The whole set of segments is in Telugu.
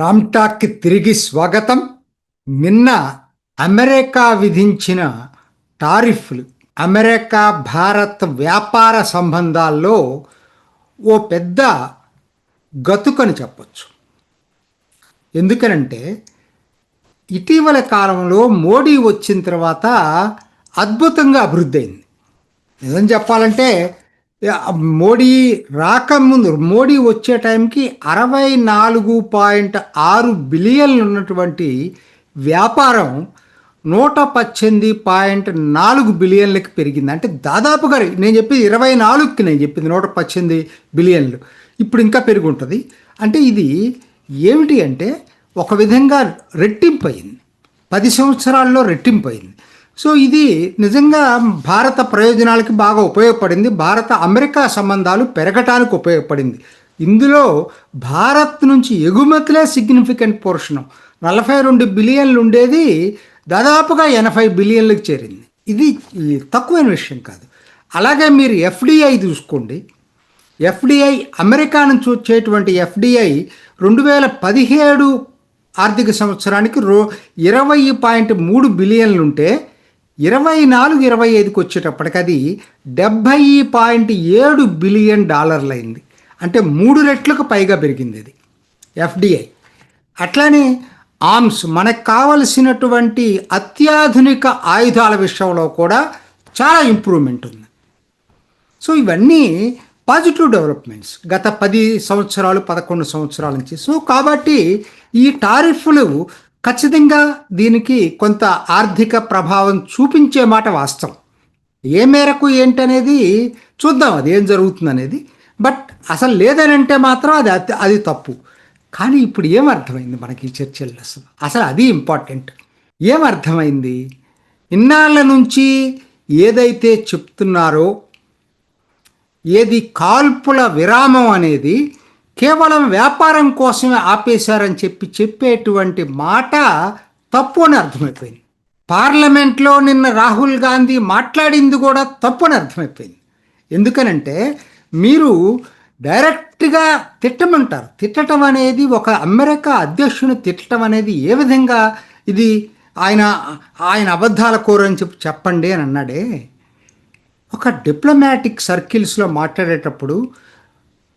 రామ్టాక్కి తిరిగి స్వాగతం. నిన్న అమెరికా విధించిన టారిఫ్లు అమెరికా భారత్ వ్యాపార సంబంధాల్లో ఓ పెద్ద గతుకని చెప్పొచ్చు. ఎందుకనంటే ఇటీవల కాలంలో మోడీ వచ్చిన తర్వాత అద్భుతంగా అభివృద్ధి అయింది. నిజం చెప్పాలంటే మోడీ రాకముందు మోడీ వచ్చే టైంకి అరవై నాలుగు పాయింట్ ఆరు బిలియన్లు ఉన్నటువంటి వ్యాపారం నూట పద్దెనిమిది పాయింట్ నాలుగు బిలియన్లకి పెరిగింది. అంటే దాదాపుగా నేను చెప్పింది ఇరవై నాలుగుకి నేను చెప్పింది నూట పద్దెనిమిది బిలియన్లు. ఇప్పుడు ఇంకా పెరిగి ఉంటుంది అంటే ఇది ఏమిటి అంటే ఒక విధంగా రెట్టింపు అయింది. పది సంవత్సరాల్లో రెట్టింపు అయింది. సో ఇది నిజంగా భారత ప్రయోజనాలకి బాగా ఉపయోగపడింది. భారత అమెరికా సంబంధాలు పెరగటానికి ఉపయోగపడింది. ఇందులో భారత్ నుంచి ఎగుమతులే సిగ్నిఫికెంట్ పోర్షన్ నలభై రెండు బిలియన్లు ఉండేది దాదాపుగా ఎనభై బిలియన్లకు చేరింది. ఇది తక్కువైన విషయం కాదు. అలాగే మీరు ఎఫ్డిఐ చూసుకోండి. ఎఫ్డిఐ అమెరికా నుంచి వచ్చేటువంటి ఎఫ్డిఐ రెండు వేల పదిహేడు ఆర్థిక సంవత్సరానికి రో ఇరవై పాయింట్ మూడు బిలియన్లు ఉంటే ఇరవై నాలుగు ఇరవై ఐదుకి వచ్చేటప్పటికి అది డెబ్భై పాయింట్ ఏడు బిలియన్ డాలర్లు అయింది అంటే మూడు రెట్లకు పైగా పెరిగింది అది ఎఫ్డిఐ. అట్లానే ఆర్మ్స్ మనకు కావలసినటువంటి అత్యాధునిక ఆయుధాల విషయంలో కూడా చాలా ఇంప్రూవ్మెంట్ ఉంది సో ఇవన్నీ పాజిటివ్ డెవలప్మెంట్స్ గత పది సంవత్సరాలు పదకొండు సంవత్సరాల నుంచి. సో కాబట్టి ఈ టారిఫ్లు ఖచ్చితంగా దీనికి కొంత ఆర్థిక ప్రభావం చూపించే మాట వాస్తవం. ఏ మేరకు ఏంటనేది చూద్దాం అది ఏం జరుగుతుంది అనేది బట్ అసలు లేదని అంటే మాత్రం అది అది తప్పు. కానీ ఇప్పుడు ఏం అర్థమైంది మనకి ఈ చర్చల్లో అసలు? అసలు అది ఇంపార్టెంట్. ఏం అర్థమైంది? ఇన్నాళ్ళ నుంచి ఏదైతే చెప్తున్నారో ఏది కాల్పుల విరామం అనేది కేవలం వ్యాపారం కోసమే ఆపేశారని చెప్పి చెప్పేటువంటి మాట తప్పు అని అర్థమైపోయింది. పార్లమెంట్లో నిన్న రాహుల్ గాంధీ మాట్లాడింది కూడా తప్పు అని అర్థమైపోయింది. ఎందుకనంటే మీరు డైరెక్ట్గా తిట్టమంటారు. తిట్టడం అనేది ఒక అమెరికా అధ్యక్షుని తిట్టడం అనేది ఏ విధంగా ఇది ఆయన ఆయన అబద్ధాల కోరని చెప్పి చెప్పండి అని అన్నాడే. ఒక డిప్లొమాటిక్ సర్కిల్స్లో మాట్లాడేటప్పుడు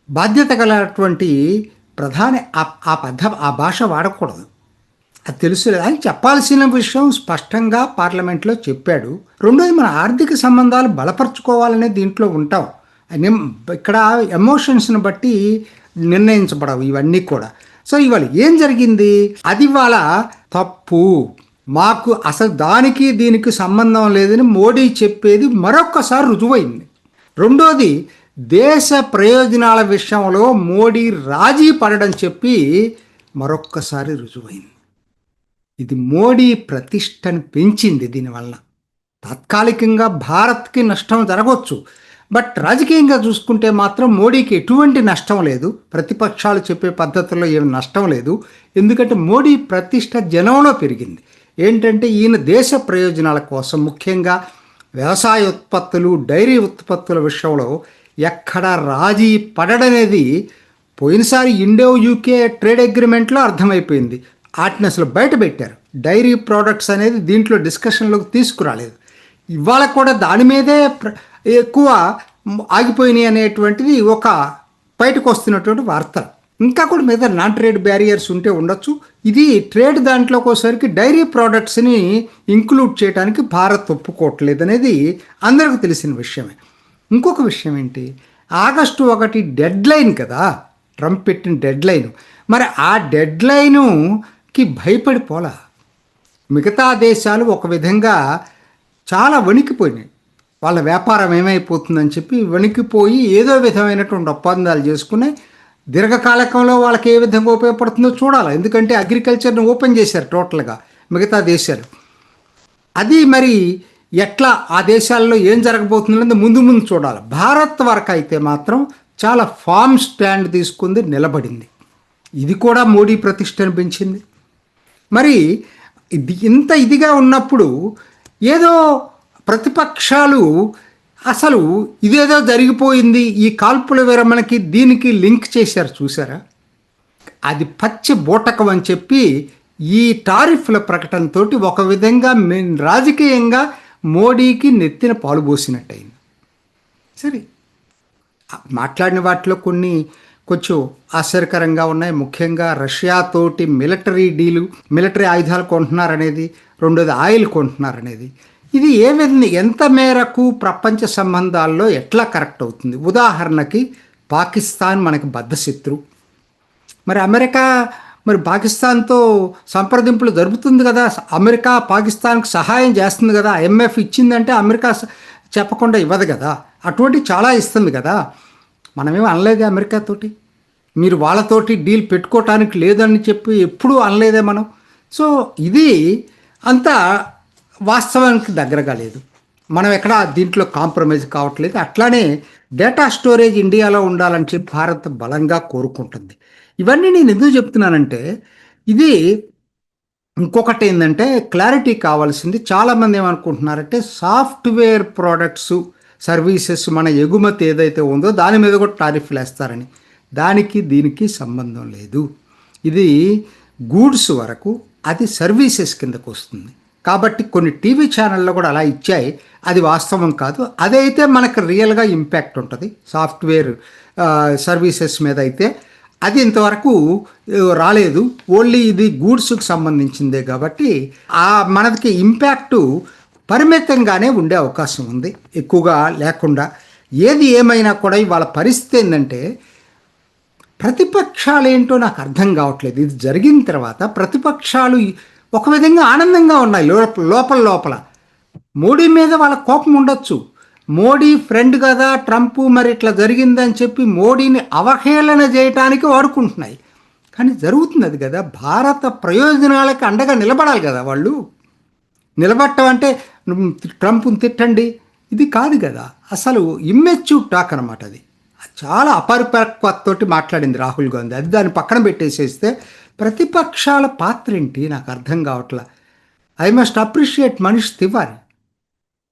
బాధ్యత గలటువంటి ప్రధాని ఆ- పద్ధ ఆ భాష వాడకూడదు. అది తెలుసు అని చెప్పాల్సిన విషయం స్పష్టంగా పార్లమెంట్లో చెప్పాడు. రెండోది మన ఆర్థిక సంబంధాలు బలపరుచుకోవాలనే దీంట్లో ఉంటాం. అని ఇక్కడ ఎమోషన్స్ని బట్టి నిర్ణయించబడవు ఇవన్నీ కూడా. సో ఇవాళ ఏం జరిగింది? అది ఇవాళ తప్పు. మాకు అసలు దానికి దీనికి సంబంధం లేదని మోడీ చెప్పేది మరొక్కసారి రుజువైంది. రెండోది దేశ ప్రయోజనాల విషయంలో మోడీ రాజీ పడడం చెప్పి మరొక్కసారి రుజువైంది. ఇది మోడీ ప్రతిష్టను పెంచింది దీనివల్ల. తాత్కాలికంగా భారత్కి నష్టం జరగవచ్చు బట్ రాజకీయంగా చూసుకుంటే మాత్రం మోడీకి ఎటువంటి నష్టం లేదు. ప్రతిపక్షాలు చెప్పే పద్ధతుల్లో ఏమి నష్టం లేదు. ఎందుకంటే మోడీ ప్రతిష్ట జనంలో పెరిగింది. ఏంటంటే ఈయన దేశ ప్రయోజనాల కోసం ముఖ్యంగా వ్యవసాయ ఉత్పత్తులు డైరీ ఉత్పత్తుల విషయంలో ఎక్కడ రాజీ పడడనేది పోయినసారి ఇండో యూకే ట్రేడ్ అగ్రిమెంట్లో అర్థమైపోయింది. వాటిని అసలు బయట పెట్టారు. డైరీ ప్రోడక్ట్స్ అనేది దీంట్లో డిస్కషన్లోకి తీసుకురాలేదు. ఇవాళ కూడా దాని మీదే ఎక్కువ ఆగిపోయినాయి అనేటువంటిది ఒక బయటకు వస్తున్నటువంటి వార్త. ఇంకా కూడా మీద నాన్ ట్రేడ్ బ్యారియర్స్ ఉంటే ఉండొచ్చు. ఇది ట్రేడ్ దాంట్లోకి ఒకసారికి డైరీ ప్రోడక్ట్స్ని ఇంక్లూడ్ చేయడానికి భారత్ ఒప్పుకోవట్లేదు అనేది అందరికీ తెలిసిన విషయమే. ఇంకొక విషయం ఏంటి? ఆగస్టు ఒకటి డెడ్ లైన్ కదా? ట్రంప్ పెట్టిన డెడ్ లైన్ మరి ఆ డెడ్ లైనుకి భయపడిపోలా? మిగతా దేశాలు ఒక విధంగా చాలా వణికిపోయినాయి. వాళ్ళ వ్యాపారం ఏమైపోతుందని చెప్పి వణికిపోయి ఏదో విధమైనటువంటి ఒప్పందాలు చేసుకుని దీర్ఘకాలకంలో వాళ్ళకి ఏ విధంగా ఉపయోగపడుతుందో చూడాలి? ఎందుకంటే అగ్రికల్చర్ని ఓపెన్ చేశారు టోటల్గా మిగతా దేశాలు. అది మరి ఎట్లా ఆ దేశాల్లో ఏం జరగబోతుందనేది ముందు ముందు చూడాలి. భారత్ వరకు అయితే మాత్రం చాలా ఫామ్ స్టాండ్ తీసుకుంది నిలబడింది. ఇది కూడా మోడీ ప్రతిష్టను పెంచింది. మరి ఇది ఇంత ఇదిగా ఉన్నప్పుడు ఏదో ప్రతిపక్షాలు అసలు ఇదేదో జరిగిపోయింది ఈ కాల్పుల విరమణకి దీనికి లింక్ చేశారు చూసారా? అది పచ్చి బూటకం అని చెప్పి ఈ టారిఫ్ల ప్రకటనతోటి ఒక విధంగా మేము రాజకీయంగా మోడీకి నెత్తిన పాలు పోసినట్టయింది. సరే. మాట్లాడిన వాటిలో కొన్ని కొంచెం ఆశ్చర్యకరంగా ఉన్నాయి. ముఖ్యంగా రష్యాతోటి మిలిటరీ డీలు మిలిటరీ ఆయుధాలు కొంటున్నారనేది రెండోది ఆయిల్ కొంటున్నారనేది. ఇది ఏ విధంగా ఎంత మేరకు ప్రపంచ సంబంధాల్లో ఎట్లా కరెక్ట్ అవుతుంది? ఉదాహరణకి పాకిస్తాన్ మనకి బద్ధశత్రు. మరి అమెరికా మరి పాకిస్తాన్తో సంప్రదింపులు జరుపుతుంది కదా. అమెరికా పాకిస్తాన్కి సహాయం చేస్తుంది కదా. ఎంఎఫ్ ఇచ్చిందంటే అమెరికా చెప్పకుండా ఇవ్వదు కదా. అటువంటి చాలా ఇస్తుంది కదా. మనమేం అనలేదే అమెరికాతోటి మీరు వాళ్ళతోటి డీల్ పెట్టుకోవటానికి లేదని చెప్పి ఎప్పుడూ అనలేదే మనం. సో ఇది అంతా వాస్తవానికి దగ్గరగా లేదు. మనం ఎక్కడ దీంట్లో కాంప్రమైజ్ కావట్లేదు. అట్లానే డేటా స్టోరేజ్ ఇండియాలో ఉండాలని చెప్పి భారత్ బలంగా కోరుకుంటుంది. ఇవన్నీ నేను ఎందుకు చెప్తున్నానంటే ఇది ఇంకొకటి ఏంటంటే క్లారిటీ కావాల్సింది చాలామంది ఏమనుకుంటున్నారంటే సాఫ్ట్వేర్ ప్రోడక్ట్స్ సర్వీసెస్ మన ఎగుమతి ఏదైతే ఉందో దాని మీద కూడా టారిఫ్లు వేస్తారని. దానికి దీనికి సంబంధం లేదు. ఇది గూడ్స్ వరకు అది సర్వీసెస్ కిందకు వస్తుంది. కాబట్టి కొన్ని టీవీ ఛానల్లో కూడా అలా ఇచ్చాయి. అది వాస్తవం కాదు. అదైతే మనకు రియల్గా ఇంపాక్ట్ ఉంటుంది. సాఫ్ట్వేర్ సర్వీసెస్ మీద అయితే. అది ఇంతవరకు రాలేదు. ఓన్లీ ఇది గూడ్స్కి సంబంధించిందే కాబట్టి ఆ మనకి ఇంపాక్టు పరిమితంగానే ఉండే అవకాశం ఉంది. ఎక్కువగా లేకుండా. ఏది ఏమైనా కూడా ఇవాళ పరిస్థితి ఏంటంటే ప్రతిపక్షాలు ఏంటో నాకు అర్థం కావట్లేదు. ఇది జరిగిన తర్వాత ప్రతిపక్షాలు ఒక విధంగా ఆనందంగా ఉన్నాయి లోప- లోపల లోపల. మోడీ మీద వాళ్ళ కోపం ఉండొచ్చు. మోడీ ఫ్రెండ్ కదా ట్రంప్ మరి ఇట్లా జరిగిందని చెప్పి మోడీని అవహేళన చేయటానికి వాడుకుంటున్నాయి. కానీ జరుగుతుంది అది కదా భారత ప్రయోజనాలకు అండగా నిలబడాలి కదా వాళ్ళు. నిలబట్టం అంటే ట్రంప్ని తిట్టండి ఇది కాదు కదా. అసలు ఇమ్మెచ్యూర్ టాక్ అనమాట అది. చాలా అపరిపక్వతతోటి మాట్లాడింది రాహుల్ గాంధీ. అది దాన్ని పక్కన పెట్టేసేస్తే ప్రతిపక్షాల పాత్ర ఏంటి? నాకు అర్థం కావట్లా. I must appreciate Manish Tewari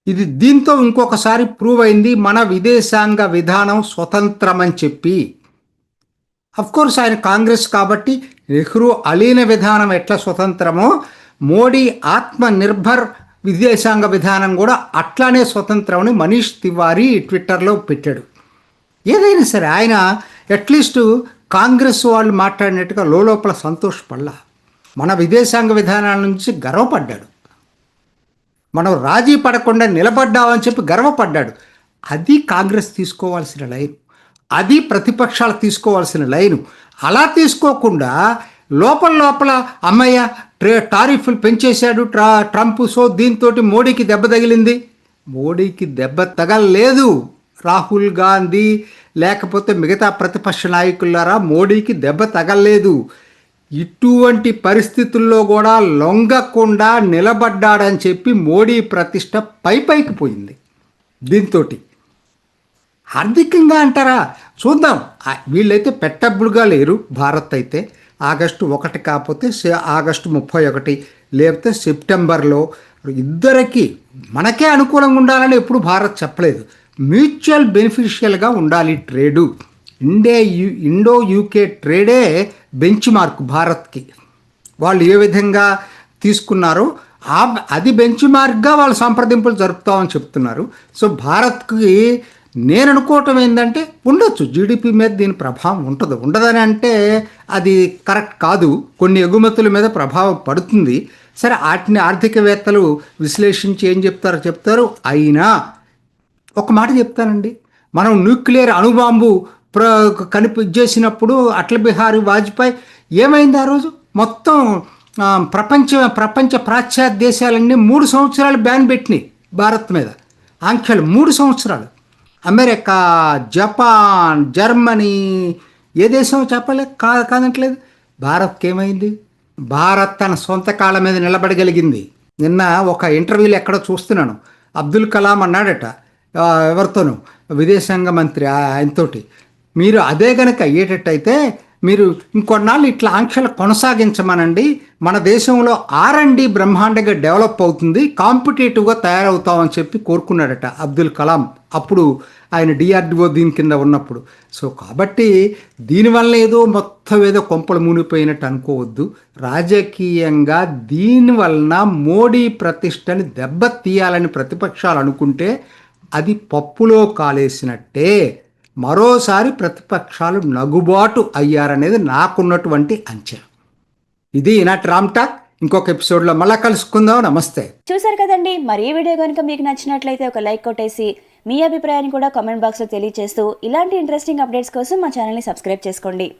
ఇది దీంతో ఇంకొకసారి ప్రూవ్ అయింది మన విదేశాంగ విధానం స్వతంత్రమని చెప్పి. కోర్స్ ఆయన కాంగ్రెస్ కాబట్టి నెహ్రూ అలీన విధానం ఎట్లా స్వతంత్రమో మోడీ ఆత్మ నిర్భర్ విదేశాంగ విధానం కూడా అట్లానే స్వతంత్రమని మనీష్ తివారీ ట్విట్టర్లో పెట్టాడు. ఏదైనా సరే ఆయన అట్లీస్ట్ కాంగ్రెస్ వాళ్ళు మాట్లాడినట్టుగా లోపల సంతోషపడలా. మన విదేశాంగ విధానాల నుంచి గర్వపడ్డాడు. మనం రాజీ పడకుండా నిలబడ్డామని చెప్పి గర్వపడ్డాడు. అది కాంగ్రెస్ తీసుకోవాల్సిన లైన్. అది ప్రతిపక్షాలు తీసుకోవాల్సిన లైను. అలా తీసుకోకుండా లోపల లోపల అమ్మయ్య ట్రే టారిఫ్లు పెంచేశాడు ట్రా ట్రంప్. సో దీంతో మోడీకి దెబ్బ తగిలింది. మోడీకి దెబ్బ తగలలేదు రాహుల్ గాంధీ. లేకపోతే మిగతా ప్రతిపక్ష నాయకులారా మోడీకి దెబ్బ తగలలేదు. ఇటువంటి పరిస్థితుల్లో కూడా లొంగకుండా నిలబడ్డాడని చెప్పి మోడీ ప్రతిష్ట పై పైకి పోయింది. దీంతో ఆర్థికంగా అంటారా? చూద్దాం. వీళ్ళైతే పెట్టబుడుగా లేరు. భారత్ అయితే ఆగస్టు ఒకటి కాకపోతే ఆగస్టు ముప్పై ఒకటి లేకపోతే సెప్టెంబర్లో ఇద్దరికి మనకే అనుకూలంగా ఉండాలని ఎప్పుడు భారత్ చెప్పలేదు. మ్యూచువల్ బెనిఫిషియల్గా ఉండాలి ట్రేడు. ఇండే ఇండో యూకే ట్రేడే బెంచ్ మార్క్ భారత్కి. వాళ్ళు ఏ విధంగా తీసుకున్నారో ఆ అది బెంచ్ మార్క్గా వాళ్ళు సంప్రదింపులు జరుపుతామని చెప్తున్నారు. సో భారత్కి నేను అనుకోవటం ఏంటంటే ఉండొచ్చు. జీడిపి మీద దీని ప్రభావం ఉంటుంది. ఉండదని అంటే అది కరెక్ట్ కాదు. కొన్ని ఎగుమతుల మీద ప్రభావం పడుతుంది. సరే వాటిని ఆర్థికవేత్తలు విశ్లేషించి ఏం చెప్తారో చెప్తారు. అయినా ఒక మాట చెప్తానండి. మనం న్యూక్లియర్ అణుబాంబు ప్ర కనిపి చేసినప్పుడు అటల్ బిహారీ వాజ్పేయి ఏమైంది ఆ రోజు? మొత్తం ప్రపంచ ప్రపంచ పాశ్చాత్య దేశాలన్నీ మూడు సంవత్సరాలు బ్యాన్ పెట్టినాయి భారత్ మీద. ఆంక్షలు మూడు సంవత్సరాలు. అమెరికా జపాన్ జర్మనీ ఏ దేశం చెప్పలే కా కాదంటలేదు భారత్కి ఏమైంది? భారత్ తన సొంత కాళ్ళ మీద నిలబడగలిగింది. నిన్న ఒక ఇంటర్వ్యూలో ఎక్కడో చూస్తున్నాను. అబ్దుల్ కలాం అన్నాడట ఎవరితోనూ విదేశాంగ మంత్రి ఆయనతోటి. మీరు అదే కనుక అయ్యేటట్టయితే మీరు ఇంకొన్నాళ్ళు ఇట్లా ఆంక్షలు కొనసాగించమనండి. మన దేశంలో ఆర్ అండ్ డి బ్రహ్మాండంగా డెవలప్ అవుతుంది. కాంపిటేటివ్గా తయారవుతామని చెప్పి కోరుకున్నాడట అబ్దుల్ కలాం. అప్పుడు ఆయన డిఆర్డిఓ దీని కింద ఉన్నప్పుడు. సో కాబట్టి దీనివల్ల ఏదో మొత్తం ఏదో కొంపలు మునిగిపోయినట్టు అనుకోవద్దు. రాజకీయంగా దీనివలన మోడీ ప్రతిష్టని దెబ్బ తీయాలని ప్రతిపక్షాలు అనుకుంటే అది పప్పులో కాలేసినట్టే. మరోసారి ప్రతిపక్షాలు నగుబాటు అయ్యారనేది నాకున్నటువంటి అంచనా. ఇది ఈనాటి రామ్ టాక్. ఇంకొక ఎపిసోడ్లో మళ్ళీ కలుసుకుందాం. నమస్తే. చూసారు కదండి. మరి ఈ వీడియో కనుక మీకు నచ్చినట్లయితే ఒక లైక్ కొట్టేసి మీ అభిప్రాయాన్ని కూడా కామెంట్ బాక్స్లో తెలియజేస్తూ ఇలాంటి ఇంట్రెస్టింగ్ అప్డేట్స్ కోసం మా ఛానల్ని సబ్స్క్రైబ్ చేసుకోండి.